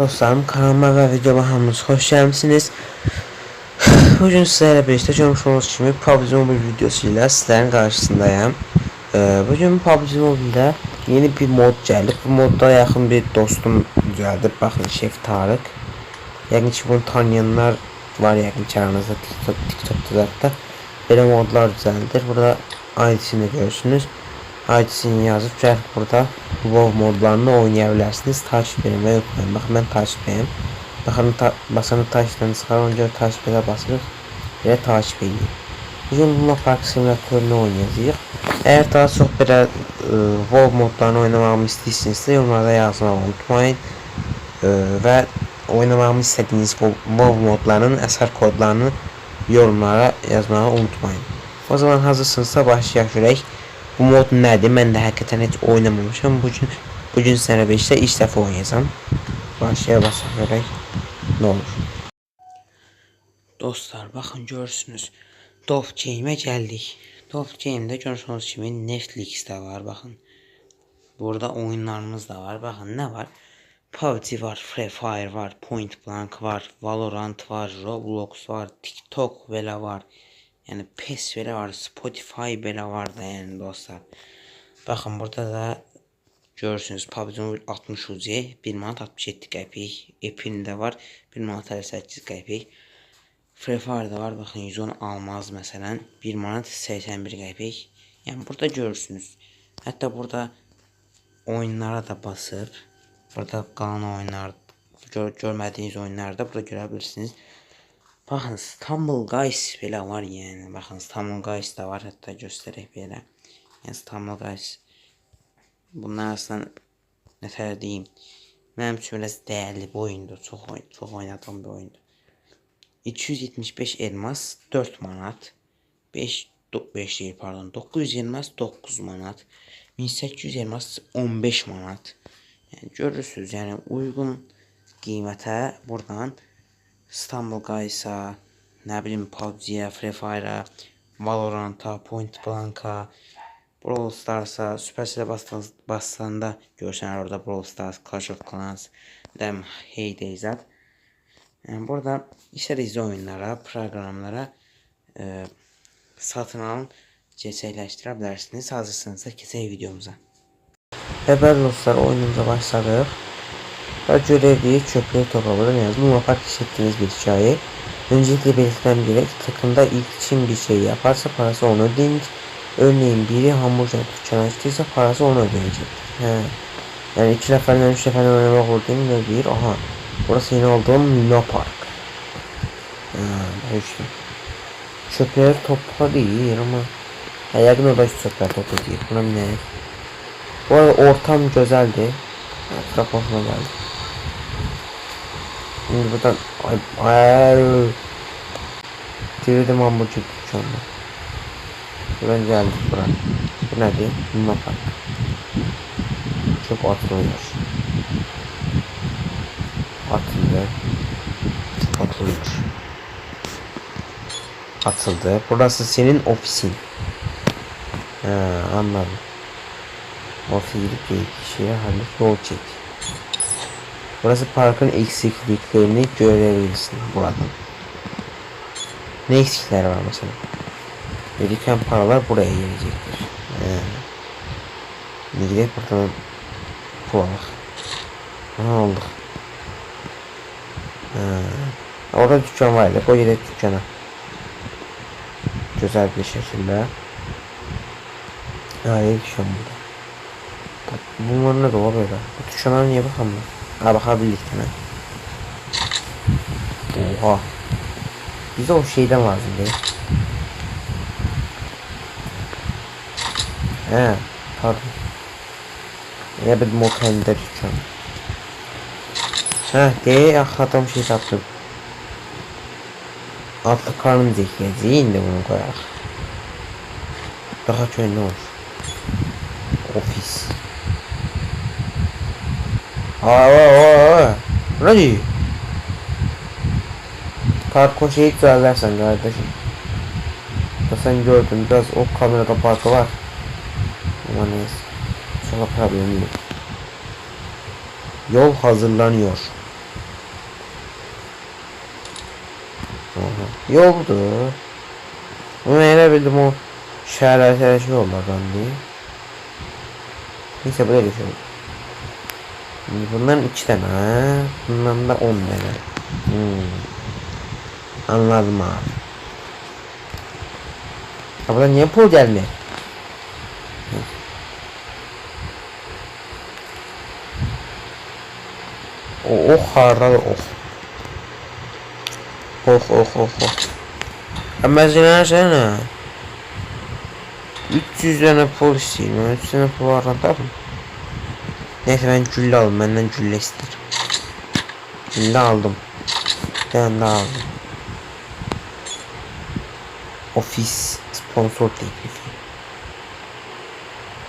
Dostlarım kanalıma ve videoma hamınız hoş gelmişsiniz. Bugün sizlerle birlikte görmüş olduğunuz gibi PUBG Mobile videosuyla sizlerin karşısındayım. Ee, bugün PUBG Mobile'de yeni bir mod geldi. Bu modda yakın bir dostum geldi. Bakın Şef Tarık. Yani ki bunu tanıyanlar var yakın aranızda TikTok, TikTok'ta da böyle modlar düzeldir. Burada ID'sini görürsünüz. ID'sini yazıp gel burada WoW modlarını oynayabilirsiniz. Takip edin ve yoklayın. Bakın ben takip edeyim. Bakın ta basanı taşlarını çıkar önce takip ede basırıq ve takip edin. Bugün Luna Park simülatörünü oynayacağıq. Eğer daha çok belə e, WoW modlarını oynamamı istəyirsinizsə yorumlarda yazmağı unutmayın. E, və oynamamı istədiyiniz WoW modlarının əsər kodlarını yorumlara yazmağı unutmayın. O zaman hazırsınızsa başlayaq. Bu mod nədir? Mən də həqiqətən heç oynamamışam. Bugün bugün sənə 5-də ilk dəfə oynayacağam. Başlaya basaq görək. Nə olur? Dostlar, baxın görürsünüz. Dove Game'ə gəldik. Dove Game'də görürsünüz kimi Netflix-də var, baxın. Burada oyunlarımız da var. Baxın nə var? PUBG var, Free Fire var, Point Blank var, Valorant var, Roblox var, TikTok belə var. Yəni PES belə var, Spotify belə var da yəni dostlar. Baxın burada da görürsünüz PUBG Mobile 60 UC 1 manat 67 qəpik. Epin də var 1 manat 58 qəpik. Free Fire'da var baxın 110 almaz məsələn 1 manat 81 qəpik. Yəni burada görürsünüz. Hətta burada oyunlara da basıb burada qalan oyunlar gör görmədiyiniz oyunları da burada görə Baxın Stumble Guys belə var yəni. Baxın Stumble Guys da var hətta göstərək belə. Yəni Stumble Guys bunlar aslında nətər deyim. Mənim üçün biraz dəyərli bir oyundur. Çox oyun, çox oynadığım bir oyundur. 275 elmas 4 manat. 5 5 değil pardon. 900 elmas 9 manat. 1800 elmas 15 manat. Yəni görürsüz, yəni uyğun qiymətə buradan İstanbul Qaysa, nə bilim PUBG-yə, Free Fire-a, Valorant-a, Point Blank-a, Brawl Stars-a, Supercell bassanız, bassanda görsən orada Brawl Stars, Clash of Clans, dem Hey Days-at. Yəni burada istədiyiniz oyunlara, proqramlara e, satın alın, gerçəkləşdirə bilərsiniz. Hazırsınızsa keçək videomuza. Evet dostlar oyunumuza başladık. Ve görevliyi çöpleri toplamadan yazdım. Muvaffak hissettiğiniz bir hikaye. Öncelikle belirtmem gerek. Takımda ilk için bir şey yaparsa parası onu ödeyecek. Örneğin biri hamburger dükkanı açtıysa parası onu ödeyecek. He. Yani iki neferden üç neferden oynamak olduğunu da bir. Aha. Burası yeni olduğum Luna Park. Ha, işte. Çöpleri topla değil ama. Ha, yakın oda çöpler topla değil. Buna ne? Bu arada ortam güzeldi. Etraf hoşuma geldi. Şimdi buradan ay ay Tirdim hamburger dükkanına. Buradan geldik buraya. Bu ne diye? Luna Park. Çok atılıyor. Atıldı. Atılıyor. Atıldı. Burası senin ofisin. Ha, anladım. Ofise gidip bir kişiye hallet yol çek. Burası parkın eksikliklerini görebilirsin buradan. Ne eksikler var mesela? Biriken paralar buraya gelecektir. He. Ne gidelim buradan pul alak. Ne aldık? Ha. Orada dükkan var ya. Koy gidelim dükkana. Güzel bir şekilde. Ha, iyi dükkan burada. Bunlar ne dola böyle? Bu tuşuna niye bakamıyor? Ha bakabildik hemen. Oha. Bize o şeyden lazım değil. He, pardon. Ya bir motelinde dükkan. Ha, de hakikaten şey yaptım. Altı karnım zekiye. de bunu koyarak. Daha ne olur? Ofis. Aa, Ready. Parkur şeyi söylersen kardeşim. Da sen gördün biraz o kamerada parkı var. Ama neyse. Sonra problem değil. Yol hazırlanıyor. Aha. Yoldu. Bunu ne bildim o şerler şey olmadan diye. Neyse buraya geçelim. Şimdi bunların iki tane. ha. Bundan da on tane. Hmm. Anladım abi. Ha burada niye pul gelmiyor? Oh, oh harada oh. Oh oh oh oh. Ama sen 300 tane pul isteyeyim. 300 tane pul arada mı? Neyse ben gülle aldım. Benden gülle isterim. Gülle aldım. Tane daha aldım. Ofis sponsor teklifi.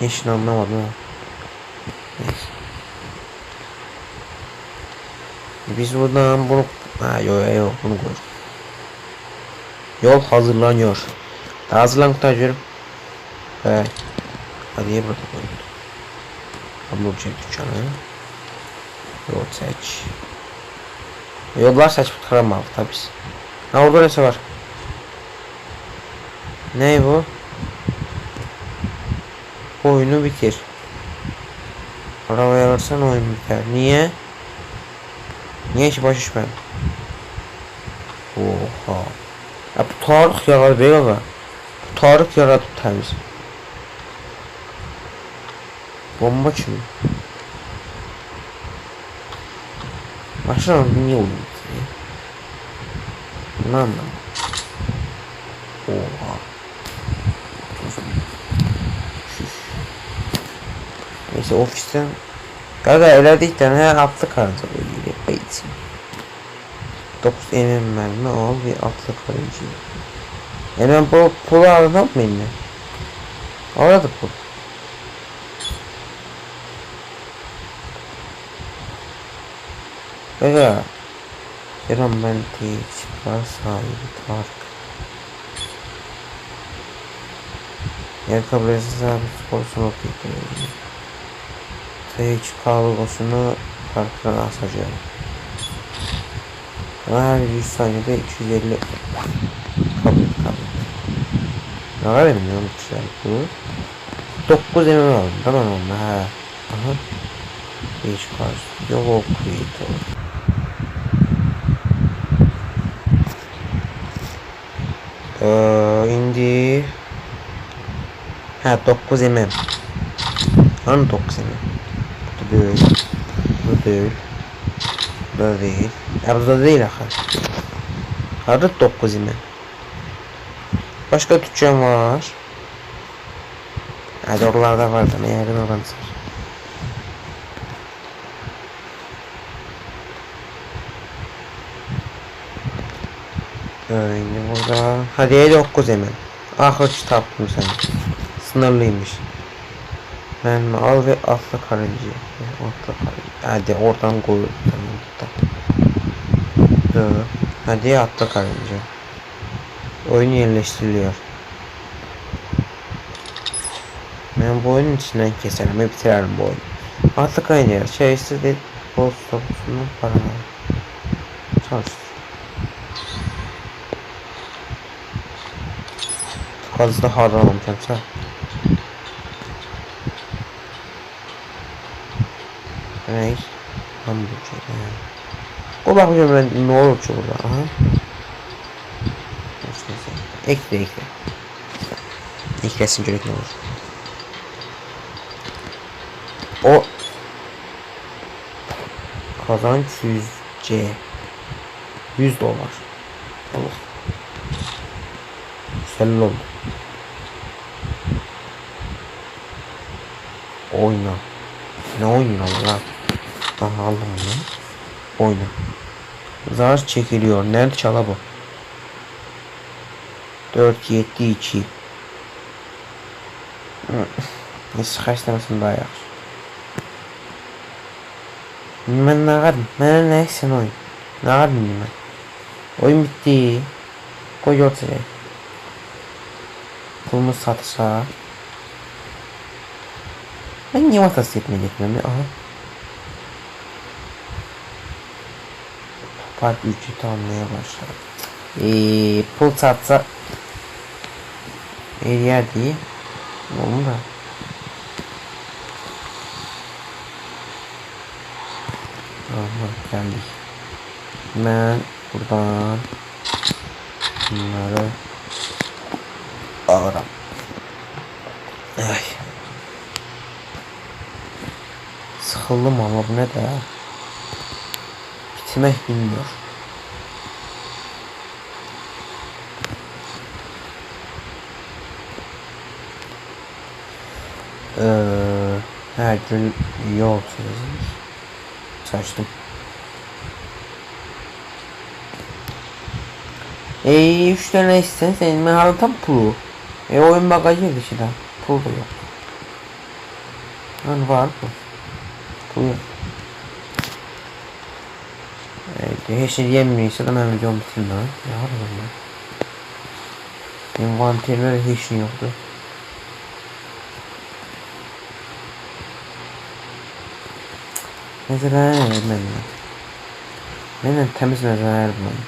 Hiç anlamadım ha. Neyse. Biz buradan bunu... Ha yok yok bunu koy. Yol hazırlanıyor. Hazırlan Kutaycığım. He. Hadi ye burada koy. Kablo çek dükkanı. Yol seç. Yollar seç kurtaramalı tabi. Ha orada neyse var. Ne bu? Oyunu bitir. Arabaya alırsan oyun biter. Niye? Niye hiç baş içmem? Oha. Ya bu Tarık yaradı be baba. Bu Tarık yaradı temiz. Bomba kimi? Başlayalım niye bitiriyor? Ne anlam? Oha. Neyse ofisten elədik də nə atlı karınca böyle eğitim. 9 mm mermi al ve atlı karınca. Ben bu pulu aldım mı yine? Aradı pul. Gaga. Kerem ben. Var sahibi Tarık. Yer kabul etse abi sporsun okuyup T3 kablosunu farkına asacağım. Her 100 saniyede 250 kabul kabul. Ne kadar emin olmuşlar bu? 9 emin aldım tamam mı? Ha. Aha. Hiç karşı. Yok okuydu. Ee, indi. Ha 9 mm. Hani 9 mm. Bu değil. Bu değil. Bu da değil. Ya bu da değil aha. Harda 9 imi. Başka dükkan var. Hadi oralarda var da ne yerden oradan sar. Şimdi burada hadi 9 hemen. Ahır taptım sen. Sınırlıymış. Ben al ve atla karıncı. Atla karıncı. Hadi oradan koy. Tamam. Hadi atla karıncı. Oyun yerleştiriliyor. Ben bu oyunun içinden keserim ve bitirelim bu oyunu. Atla karıncı. Şey istedi. Bol stopusundan para al. Çalıştır. Fazla harcamamışım sen. Reis. Hamburger. O bakacağım ben ne olur ki burada. Aha. Ekle ekle. Eklesin gerek ne olur. O kazanç 100 C 100 dolar. Allah. Güzel oldu. Oyna. Ne oynuyor lan? Aha aldım. Oyna. Zar çekiliyor. Nerede çala bu? 4 7 2 Neyse kaç tanesini daha yaxşı. Ben kadar? Ben ne sen oyun? Kadar ben? Oyun bitti. Koy ortaya. Pulunu satsa. Ben niye matas yetmeye gitmem ya? Aha. Park ücreti almaya başladı. Ee, pul çatsa eləyərdi. Onu da Aha, geldik. Ben buradan bunları alırım. Ay. Sıkıldım ama bu ne de? Bitmek bilmiyor. Ee, her gün yol çizdik. Saçtım. E üç tane isten senin harita pulu. E oyun bagajı dışında. Pul da yok. Lan var bu. Pul yok. Hiç şey yemiyorsa da ben videomu bitirdim lan. Ne yapalım lan? Envanterler hiç şey yoktu. Mesela ne benimle? Benimle temiz mezeler bulalım.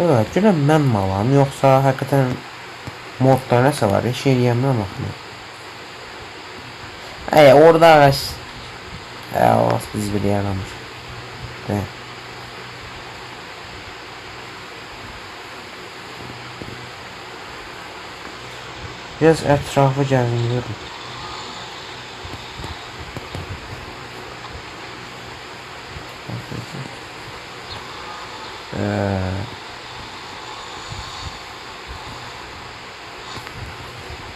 Evet, günə mən malam, yoxsa həqiqətən modda nəsə var, heç eləyəmdən baxmır. Ey, orada ağaç. Hə, orası biz bir yaramış. Biraz ətrafı gəziniyorum. Ee,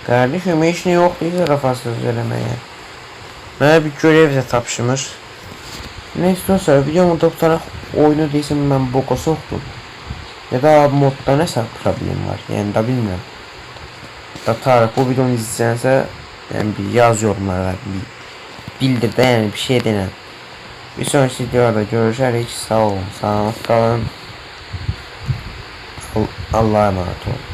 Kardeşim hiç ne yok değil rafasız söylemeye. Bana bir görev de tapşımış. Ne istiyorsa videomu tutarak oyunu değilsin ben boka soktum. Ya da modda ne problem var yani da bilmiyorum. Da Tarık bu videonu izleyense yani bir yaz yorumlara bir bildir de yani bir şey denen. Bir sonraki videoda görüşürüz. Sağ olun. Sağlık kalın. Allah'a emanet olun.